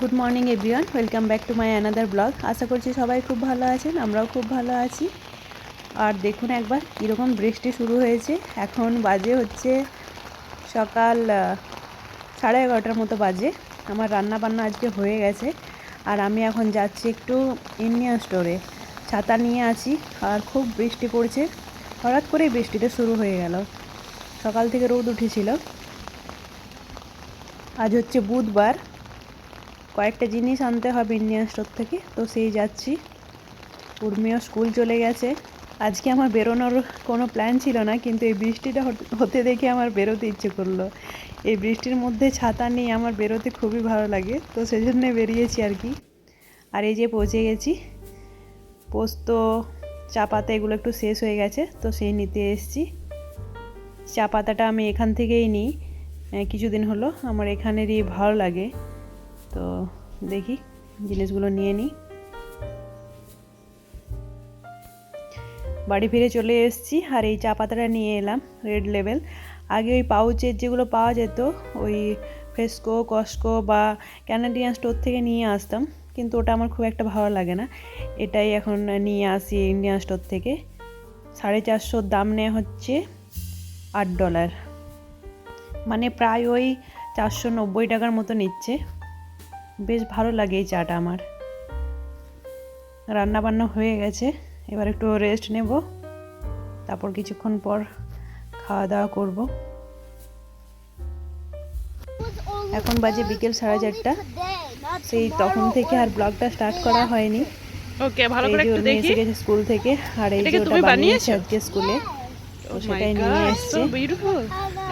Good morning everyone welcome back to my another blog আশা করছি সবাই খুব ভালো আছেন, আমরাও খুব ভালো আছি। আর দেখুন একবার কীরকম বৃষ্টি শুরু হয়েছে। এখন বাজে হচ্ছে সকাল সাড়ে এগারোটার মতো বাজে। আমার রান্না বান্না আজকে হয়ে গেছে। আর আমি এখন যাচ্ছি একটু ইন্ডিয়ান স্টোরে ছাতা নিয়ে আছি, আর খুব বৃষ্টি পড়ছে। হঠাৎ করেই বৃষ্টিটা শুরু হয়ে গেল। সকাল থেকে রোদ উঠেছিল। আজ হচ্ছে বুধবার। কয়েকটা জিনিস আনতে হবে ইন্ডিয়ান স্টোর থেকে। তো সেই যাচ্ছি। উর্মিও স্কুল চলে গেছে। আজকে আমার বেরোনোর কোনো প্ল্যান ছিল না, কিন্তু এই বৃষ্টিটা হতে দেখে আমার বেরোতে ইচ্ছে করল। এই বৃষ্টির মধ্যে ছাতা নিয়ে আমার বেরোতে খুবই ভালো লাগে, তো সেই জন্যে বেরিয়েছি আর কি। আর এই যে পৌঁছে গেছি। পোস্ত, চা পাতা এগুলো একটু শেষ হয়ে গেছে, তো সেই নিতে এসেছি। চা পাতাটা আমি এখান থেকেই নিই। কিছুদিন হলো। আমার এখানেরই ভালো লাগে। তো দেখি জিনিসগুলো নিয়ে নিই। বাড়ি ফিরে চলে এসেছি আর এই চা পাতাটা নিয়ে এলাম রেড লেভেল আগে ওই পাউচের যেগুলো পাওয়া যেত, ওই ফেস্কো কস্কো বা ক্যানাডিয়ান স্টোর থেকে নিয়ে আসতাম। কিন্তু ওটা আমার খুব একটা ভালো লাগে না। এটাই এখন নিয়ে আসি ইন্ডিয়ান স্টোর থেকে। সাড়ে চারশোর দাম নেওয়া হচ্ছে আট ডলার মানে প্রায় ওই চারশো নব্বই টাকার মতো নিচ্ছে। বেশ ভালো লাগে এই চাটা আমার রান্না বান্না হয়ে গেছে এবার একটু রেস্ট নেব তারপর কিছুক্ষণ পর খাওয়া দাওয়া করব এখন বাজে বিকেল সাড়ে চারটা সেই তখন থেকে আর ব্লগটা স্টার্ট করা হয়নি ওকে ভালো করে একটু দেখি এসে গেছে স্কুল থেকে আর এই যে তুমি বানিয়েছে? আজকে স্কুলে তো Oh সেটাই নিয়ে এসছে so beautiful.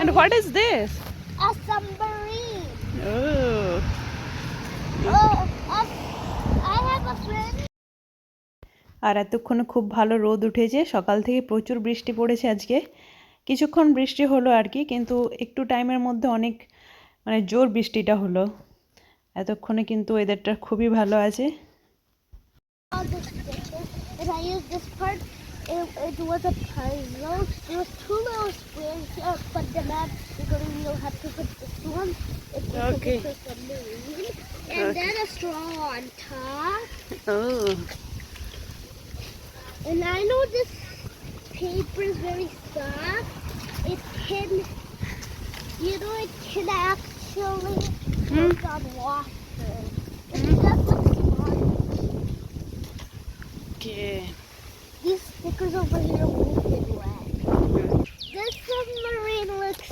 And what is this? A submarine. Oh, আর এতক্ষণে খুব ভালো রোদ উঠেছে, সকাল থেকে প্রচুর বৃষ্টি পড়েছে আজকে। কিছুক্ষণ বৃষ্টি হলো আর কি, কিন্তু একটু টাইমের মধ্যে অনেক মানে জোর বৃষ্টিটা হলো। এতক্ষণে কিন্তু ওয়েদারটা খুবই ভালো আছে। All the stickers, and I used this part. It, it was a puzzle. There was two little squares here, uh, but the map you're going to you'll have to put this one. It's Okay. a submarine, and then a straw on top. oh. And I know this paper is very soft. It can, you know, it can actually hmm? float on water. It does look smart. Okay. Stickers over here get wet. This submarine looks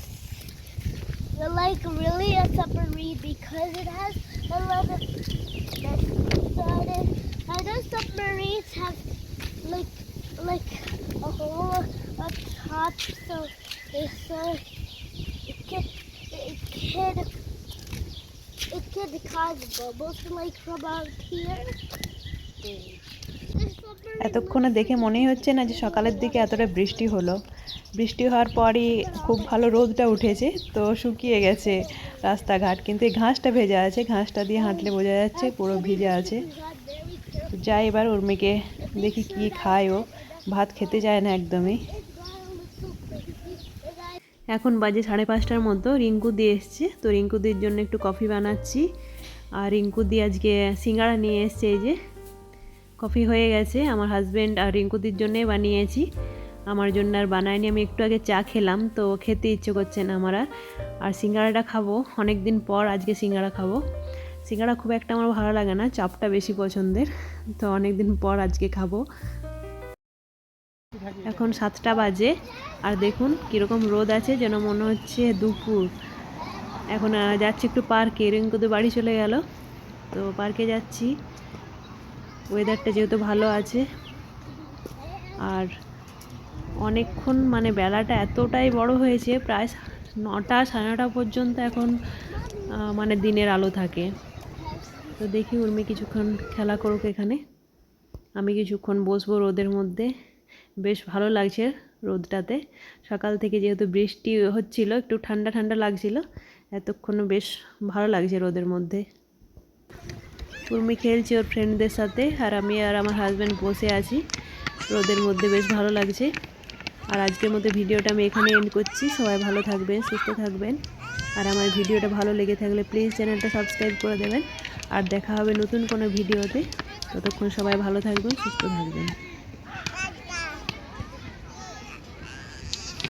like really a submarine because it has a lot of vents on it. Other submarines have like like a hole up top, so they so it can it can it can cause bubbles to like from out here. এতক্ষণে দেখে মনেই হচ্ছে না যে সকালের দিকে এতটা বৃষ্টি হলো। বৃষ্টি হওয়ার পরই খুব ভালো রোদটা উঠেছে, তো শুকিয়ে গেছে রাস্তাঘাট। কিন্তু এই ঘাসটা ভেজা আছে, ঘাসটা দিয়ে হাঁটলে বোঝা যাচ্ছে পুরো ভিজে আছে। যাই এবার ওর মেয়েকে দেখি কি খায় ও। ভাত খেতে যায় না একদমই। এখন বাজে সাড়ে পাঁচটার মতো, রিঙ্কু দিয়ে এসছে, তো রিঙ্কুদির জন্য একটু কফি বানাচ্ছি। আর রিঙ্কু দিয়ে আজকে সিঙ্গাড়া নিয়ে এসছে এই যে কফি হয়ে গেছে। আমার হাজব্যান্ড আর রিঙ্কুদির জন্যে বানিয়েছি। আমার জন্য আর বানায়নি। আমি একটু আগে চা খেলাম, তো খেতে ইচ্ছে করছে না আমার আর। আর সিঙ্গাড়াটা খাব অনেক দিন পর আজকে সিঙ্গাড়া খাব। সিঙ্গাড়া খুব একটা আমার ভালো লাগে না, চাপটা বেশি পছন্দের। তো অনেক দিন পর আজকে খাব। এখন সাতটা বাজে, আর দেখুন কীরকম রোদ আছে, যেন মনে হচ্ছে দুপুর। এখন যাচ্ছি একটু পার্কে। রিঙ্কুদের বাড়ি চলে গেল। তো পার্কে যাচ্ছি। ওয়েদারটা যেহেতু ভালো আছে, আর অনেকক্ষণ মানে বেলাটা এতটাই বড় হয়েছে, প্রায় নটা সাড়ে নটা পর্যন্ত এখন মানে দিনের আলো থাকে। তো দেখি উর্মি কিছুক্ষণ খেলা করুক এখানে। আমি কিছুক্ষণ বসবো রোদের মধ্যে। বেশ ভালো লাগছে রোদটাতে। সকাল থেকে যেহেতু বৃষ্টি হচ্ছিল, একটু ঠান্ডা ঠান্ডা লাগছিল এতক্ষণ বেশ ভালো লাগছে রোদের মধ্যে। উর্মি খেলছি ওর ফ্রেন্ডদের সাথে আর আমি আর আমার হাজব্যান্ড বসে আছি। রোদের মধ্যে বেশ ভালো লাগছে। আর আজকের মধ্যে ভিডিওটা আমি এখানে এন্ড করছি। সবাই ভালো থাকবেন, সুস্থ থাকবেন। আর আমার ভিডিওটা ভালো লেগে থাকলে প্লিজ চ্যানেলটা সাবস্ক্রাইব করে দেবেন। আর দেখা হবে নতুন কোনো ভিডিওতে। ততক্ষণ সবাই ভালো থাকবেন, সুস্থ থাকবেন।